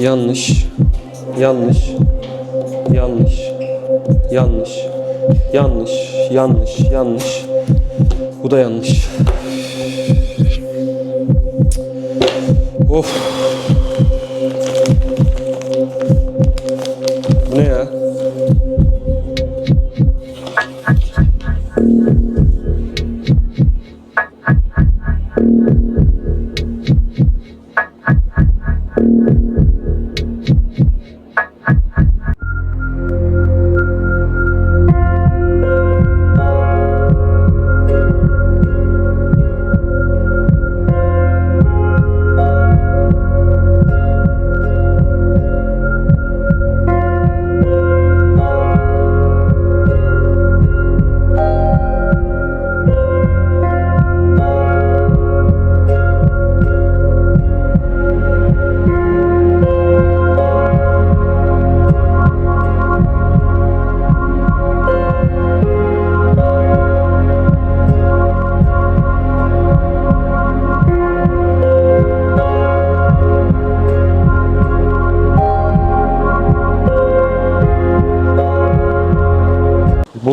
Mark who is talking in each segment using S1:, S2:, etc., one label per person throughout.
S1: Yanlış. Yanlış. Yanlış. Yanlış. Yanlış. Yanlış. Yanlış. Bu da yanlış. Of.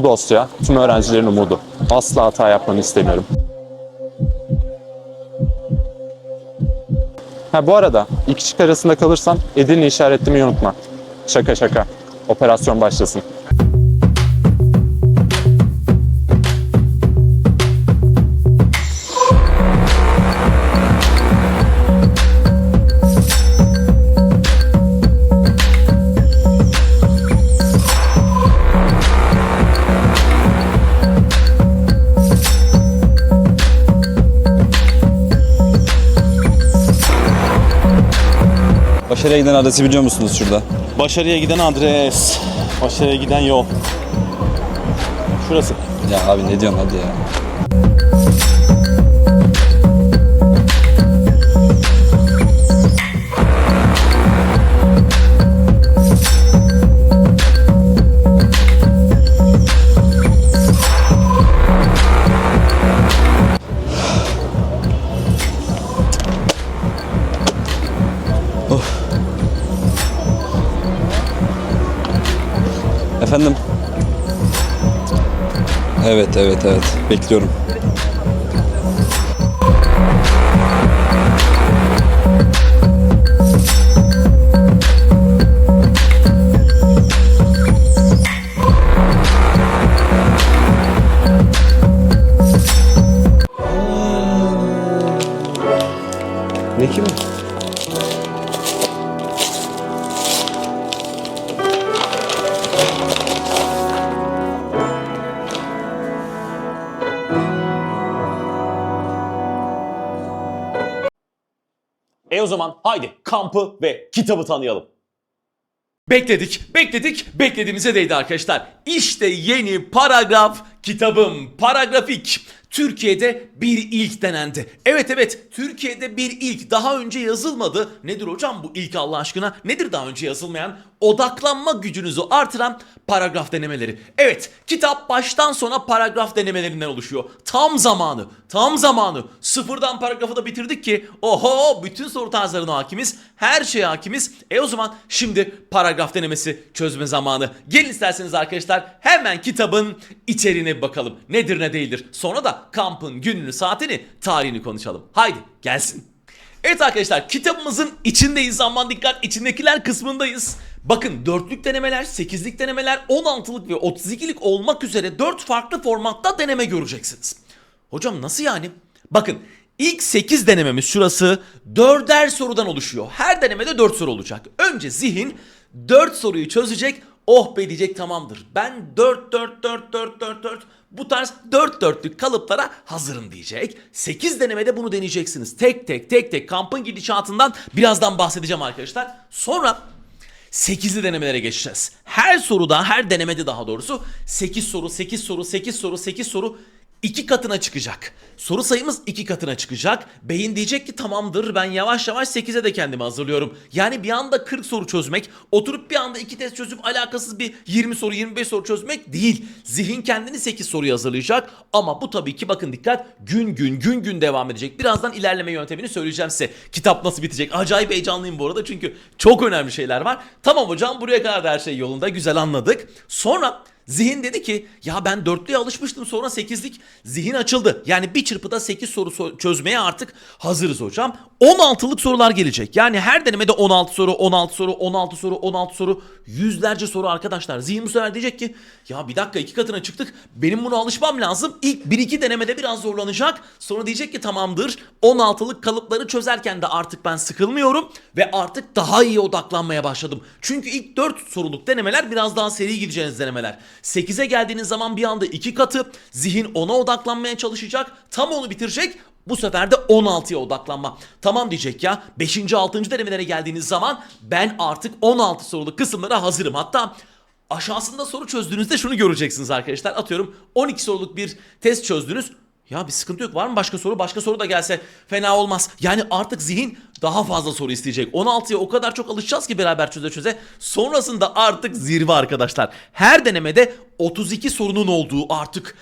S2: Dosya tüm öğrencilerin umudu. Asla hata yapmanı istemiyorum. Ha bu arada iki şık arasında kalırsan Edirne işaretlemeyi unutma. Şaka şaka. Operasyon başlasın.
S3: Başarıya giden adresi biliyor musunuz şurada?
S4: Başarıya giden adres. Başarıya giden yol. Şurası.
S3: Ya abi ne diyorsun hadi ya. Evet evet bekliyorum.
S4: O zaman haydi kampı ve kitabı tanıyalım.
S5: Bekledik, bekledik, beklediğimize değdi arkadaşlar. İşte yeni paragraf kitabım. Paragrafik. Türkiye'de bir ilk denendi. Evet evet Türkiye'de bir ilk daha önce yazılmadı. Nedir hocam bu ilk Allah aşkına? Nedir daha önce yazılmayan? Odaklanma gücünüzü artıran paragraf denemeleri. Evet kitap baştan sona paragraf denemelerinden oluşuyor. Tam zamanı, tam zamanı. Sıfırdan paragrafı da bitirdik ki oho bütün soru tarzlarına hakimiz. Her şeye hakimiz. E o zaman şimdi paragraf denemesi çözme zamanı. Gelin isterseniz arkadaşlar hemen kitabın içeriğine bakalım. Nedir ne değildir. Sonra da kampın gününü, saatini, tarihini konuşalım. Haydi gelsin. Evet arkadaşlar kitabımızın içindeyiz. Aman dikkat içindekiler kısmındayız. Bakın dörtlük denemeler, sekizlik denemeler, 16'lık ve 32'lik olmak üzere 4 farklı formatta deneme göreceksiniz. Hocam nasıl yani? Bakın ilk 8 denememiz şurası 4'er sorudan oluşuyor. Her denemede 4 soru olacak. Önce zihin 4 soruyu çözecek. Oh be diyecek tamamdır. Ben 4 4 4 4 4 4 bu tarz 4 dörtlük kalıplara hazırım diyecek. 8 denemede bunu deneyeceksiniz. Tek tek tek tek kampın gidişatından birazdan bahsedeceğim arkadaşlar. Sonra 8'li denemelere geçeceğiz. Her soruda, her denemede daha doğrusu 8 soru, 8 soru, 8 soru, 8 soru iki katına çıkacak. Soru sayımız iki katına çıkacak. Beyin diyecek ki tamamdır ben yavaş yavaş 8'e de kendimi hazırlıyorum. Yani bir anda 40 soru çözmek, oturup bir anda iki test çözüp alakasız bir 20 soru 25 soru çözmek değil. Zihin kendini 8 soruya hazırlayacak ama bu tabii ki bakın dikkat gün gün gün gün devam edecek. Birazdan ilerleme yöntemini söyleyeceğim size. Kitap nasıl bitecek? Acayip heyecanlıyım bu arada çünkü çok önemli şeyler var. Tamam hocam buraya kadar da her şey yolunda güzel anladık. Sonra Zihin dedi ki ya ben dörtlüye alışmıştım sonra sekizlik zihin açıldı. Yani bir çırpıda 8 soru so- çözmeye artık hazırız hocam. 16'lık sorular gelecek. Yani her denemede 16 soru, 16 soru, 16 soru, 16 soru, yüzlerce soru arkadaşlar. Zihin bu sefer diyecek ki ya bir dakika iki katına çıktık. Benim buna alışmam lazım. İlk 1-2 denemede biraz zorlanacak. Sonra diyecek ki tamamdır 16'lık kalıpları çözerken de artık ben sıkılmıyorum ve artık daha iyi odaklanmaya başladım. Çünkü ilk 4 soruluk denemeler biraz daha seri gideceğiniz denemeler. 8'e geldiğiniz zaman bir anda iki katı zihin ona odaklanmaya çalışacak. Tam onu bitirecek. Bu sefer de 16'ya odaklanma. Tamam diyecek ya. 5. 6. denemelere geldiğiniz zaman ben artık 16 soruluk kısımlara hazırım. Hatta aşağısında soru çözdüğünüzde şunu göreceksiniz arkadaşlar. Atıyorum 12 soruluk bir test çözdünüz. Ya bir sıkıntı yok. Var mı başka soru? Başka soru da gelse fena olmaz. Yani artık zihin daha fazla soru isteyecek. 16'ya o kadar çok alışacağız ki beraber çöze çöze. Sonrasında artık zirve arkadaşlar. Her denemede 32 sorunun olduğu artık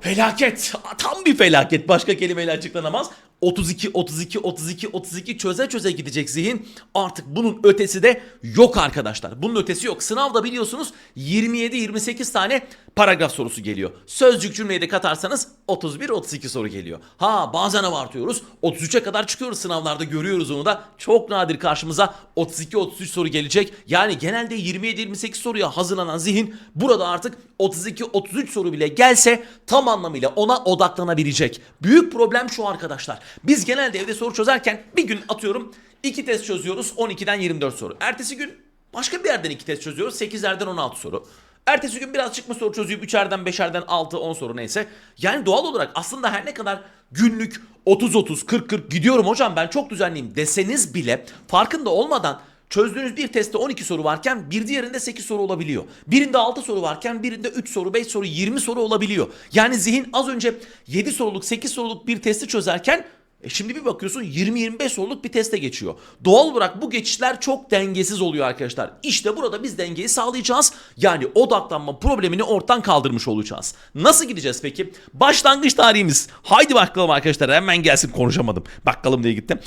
S5: felaket. Tam bir felaket. Başka kelimeyle açıklanamaz. 32, 32, 32, 32 çöze çöze gidecek zihin. Artık bunun ötesi de yok arkadaşlar. Bunun ötesi yok. Sınavda biliyorsunuz 27-28 tane paragraf sorusu geliyor. Sözcük cümleyi de katarsanız 31-32 soru geliyor. Ha bazen abartıyoruz. 33'e kadar çıkıyoruz sınavlarda görüyoruz onu da. Çok nadir karşımıza 32-33 soru gelecek. Yani genelde 27-28 soruya hazırlanan zihin burada artık 32-33 soru bile gelse tam anlamıyla ona odaklanabilecek. Büyük problem şu arkadaşlar. Biz genelde evde soru çözerken bir gün atıyorum 2 test çözüyoruz 12'den 24 soru. Ertesi gün başka bir yerden 2 test çözüyoruz 8'lerden 16 soru. Ertesi gün biraz çıkma soru çözüp 3'erden 5'erden 6 10 soru neyse. Yani doğal olarak aslında her ne kadar günlük 30 30 40 40 gidiyorum hocam ben çok düzenliyim deseniz bile farkında olmadan Çözdüğünüz bir testte 12 soru varken bir diğerinde 8 soru olabiliyor. Birinde 6 soru varken birinde 3 soru, 5 soru, 20 soru olabiliyor. Yani zihin az önce 7 soruluk, 8 soruluk bir testi çözerken e şimdi bir bakıyorsun 20-25 soruluk bir teste geçiyor. Doğal olarak bu geçişler çok dengesiz oluyor arkadaşlar. İşte burada biz dengeyi sağlayacağız. Yani odaklanma problemini ortadan kaldırmış olacağız. Nasıl gideceğiz peki? Başlangıç tarihimiz. Haydi bakalım arkadaşlar hemen gelsin konuşamadım. Bakalım diye gittim.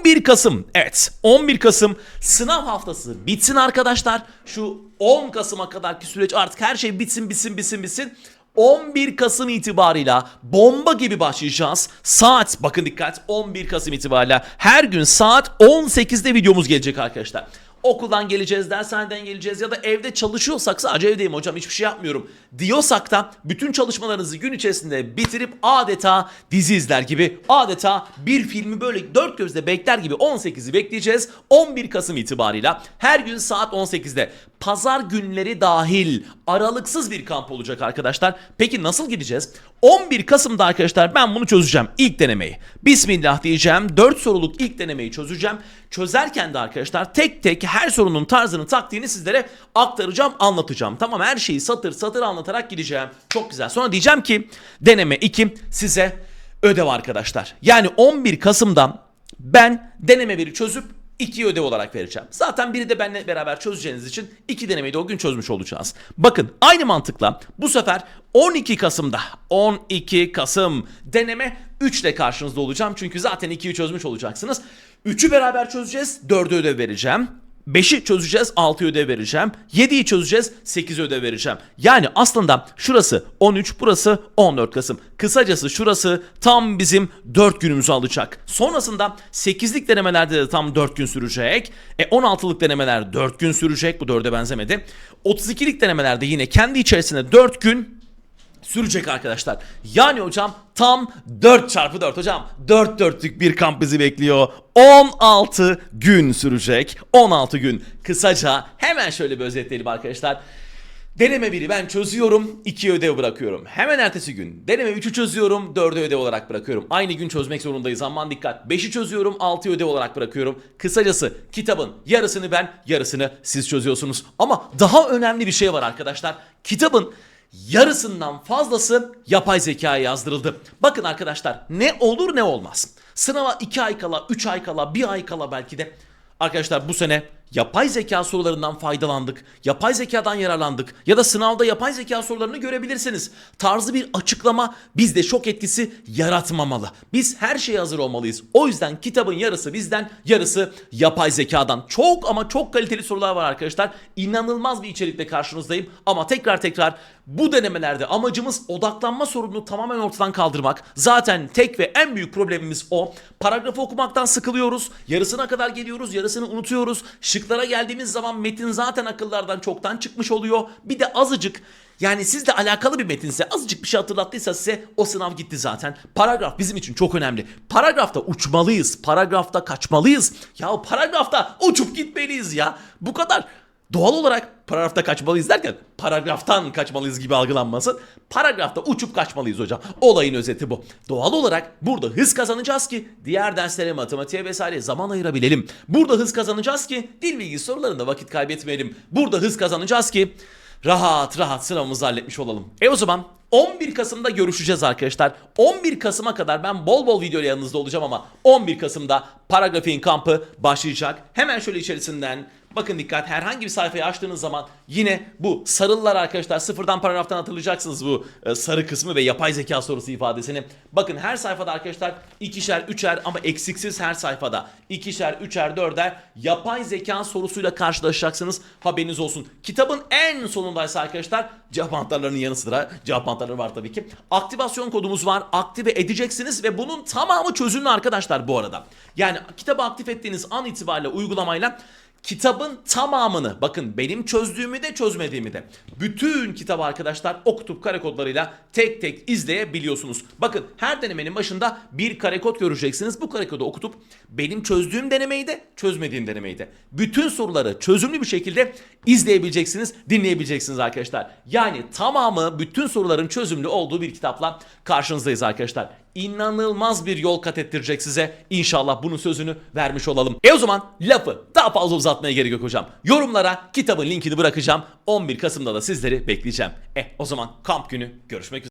S5: 11 Kasım. Evet 11 Kasım sınav haftası bitsin arkadaşlar. Şu 10 Kasım'a kadarki süreç artık her şey bitsin bitsin bitsin bitsin. 11 Kasım itibarıyla bomba gibi başlayacağız. Saat bakın dikkat 11 Kasım itibarıyla her gün saat 18'de videomuz gelecek arkadaşlar. Okuldan geleceğiz, dershaneden geleceğiz ya da evde çalışıyorsak sadece evdeyim hocam hiçbir şey yapmıyorum diyorsak da bütün çalışmalarınızı gün içerisinde bitirip adeta dizi izler gibi adeta bir filmi böyle dört gözle bekler gibi 18'i bekleyeceğiz. 11 Kasım itibarıyla her gün saat 18'de pazar günleri dahil aralıksız bir kamp olacak arkadaşlar. Peki nasıl gideceğiz? 11 Kasım'da arkadaşlar ben bunu çözeceğim ilk denemeyi. Bismillah diyeceğim 4 soruluk ilk denemeyi çözeceğim. Çözerken de arkadaşlar tek tek her sorunun tarzını taktiğini sizlere aktaracağım anlatacağım. Tamam her şeyi satır satır anlatarak gideceğim. Çok güzel. Sonra diyeceğim ki deneme 2 size ödev arkadaşlar. Yani 11 Kasım'dan ben deneme 1'i çözüp iki ödev olarak vereceğim. Zaten biri de benimle beraber çözeceğiniz için iki denemeyi de o gün çözmüş olacağız. Bakın aynı mantıkla bu sefer 12 Kasım'da 12 Kasım deneme 3 ile karşınızda olacağım. Çünkü zaten 2'yi çözmüş olacaksınız. 3'ü beraber çözeceğiz. 4'e ödev vereceğim. 5'i çözeceğiz 6 ödev vereceğim. 7'yi çözeceğiz 8 ödev vereceğim. Yani aslında şurası 13 burası 14 Kasım. Kısacası şurası tam bizim 4 günümüzü alacak. Sonrasında 8'lik denemelerde de tam 4 gün sürecek. E 16'lık denemeler 4 gün sürecek. Bu 4'e benzemedi. 32'lik denemelerde yine kendi içerisinde 4 gün sürecek arkadaşlar. Yani hocam tam 4 çarpı 4 hocam. 4 dörtlük bir kamp bizi bekliyor. 16 gün sürecek. 16 gün. Kısaca hemen şöyle bir özetleyelim arkadaşlar. Deneme biri ben çözüyorum, 2 ödev bırakıyorum. Hemen ertesi gün deneme 3'ü çözüyorum, 4'ü ödev olarak bırakıyorum. Aynı gün çözmek zorundayız aman dikkat. 5'i çözüyorum, 6'yı ödev olarak bırakıyorum. Kısacası kitabın yarısını ben, yarısını siz çözüyorsunuz. Ama daha önemli bir şey var arkadaşlar. Kitabın yarısından fazlası yapay zekaya yazdırıldı. Bakın arkadaşlar ne olur ne olmaz. Sınava 2 ay kala, 3 ay kala, 1 ay kala belki de Arkadaşlar bu sene yapay zeka sorularından faydalandık. Yapay zekadan yararlandık. Ya da sınavda yapay zeka sorularını görebilirsiniz. Tarzı bir açıklama bizde şok etkisi yaratmamalı. Biz her şeye hazır olmalıyız. O yüzden kitabın yarısı bizden, yarısı yapay zekadan. Çok ama çok kaliteli sorular var arkadaşlar. İnanılmaz bir içerikle karşınızdayım. Ama tekrar tekrar bu denemelerde amacımız odaklanma sorununu tamamen ortadan kaldırmak. Zaten tek ve en büyük problemimiz o. Paragrafı okumaktan sıkılıyoruz. Yarısına kadar geliyoruz, yarısını unutuyoruz. Şıklara geldiğimiz zaman metin zaten akıllardan çoktan çıkmış oluyor. Bir de azıcık yani sizle alakalı bir metinse azıcık bir şey hatırlattıysa size o sınav gitti zaten. Paragraf bizim için çok önemli. Paragrafta uçmalıyız. Paragrafta kaçmalıyız. Ya paragrafta uçup gitmeliyiz ya. Bu kadar doğal olarak paragrafta kaçmalıyız derken paragraftan kaçmalıyız gibi algılanmasın. Paragrafta uçup kaçmalıyız hocam. Olayın özeti bu. Doğal olarak burada hız kazanacağız ki diğer derslere, matematiğe vesaire zaman ayırabilelim. Burada hız kazanacağız ki dil bilgisi sorularında vakit kaybetmeyelim. Burada hız kazanacağız ki rahat rahat sınavımızı halletmiş olalım. E o zaman 11 Kasım'da görüşeceğiz arkadaşlar. 11 Kasım'a kadar ben bol bol video yanınızda olacağım ama 11 Kasım'da Paragrafiğin kampı başlayacak. Hemen şöyle içerisinden bakın dikkat herhangi bir sayfayı açtığınız zaman yine bu sarılılar arkadaşlar sıfırdan paragraftan hatırlayacaksınız bu e, sarı kısmı ve yapay zeka sorusu ifadesini. Bakın her sayfada arkadaşlar ikişer üçer ama eksiksiz her sayfada ikişer üçer dörder yapay zeka sorusuyla karşılaşacaksınız haberiniz olsun. Kitabın en sonundaysa arkadaşlar cevap anahtarlarının yanı sıra cevap anahtarları var tabii ki. Aktivasyon kodumuz var aktive edeceksiniz ve bunun tamamı çözümlü arkadaşlar bu arada. Yani kitabı aktif ettiğiniz an itibariyle uygulamayla kitabın tamamını bakın benim çözdüğümü de çözmediğimi de bütün kitabı arkadaşlar okutup kare kodlarıyla tek tek izleyebiliyorsunuz. Bakın her denemenin başında bir kare kod göreceksiniz. Bu kare kodu okutup benim çözdüğüm denemeyi de çözmediğim denemeyi de bütün soruları çözümlü bir şekilde izleyebileceksiniz, dinleyebileceksiniz arkadaşlar. Yani tamamı bütün soruların çözümlü olduğu bir kitapla karşınızdayız arkadaşlar inanılmaz bir yol kat ettirecek size. İnşallah bunun sözünü vermiş olalım. E o zaman lafı daha fazla uzatmaya gerek yok hocam. Yorumlara kitabın linkini bırakacağım. 11 Kasım'da da sizleri bekleyeceğim. E o zaman kamp günü görüşmek üzere.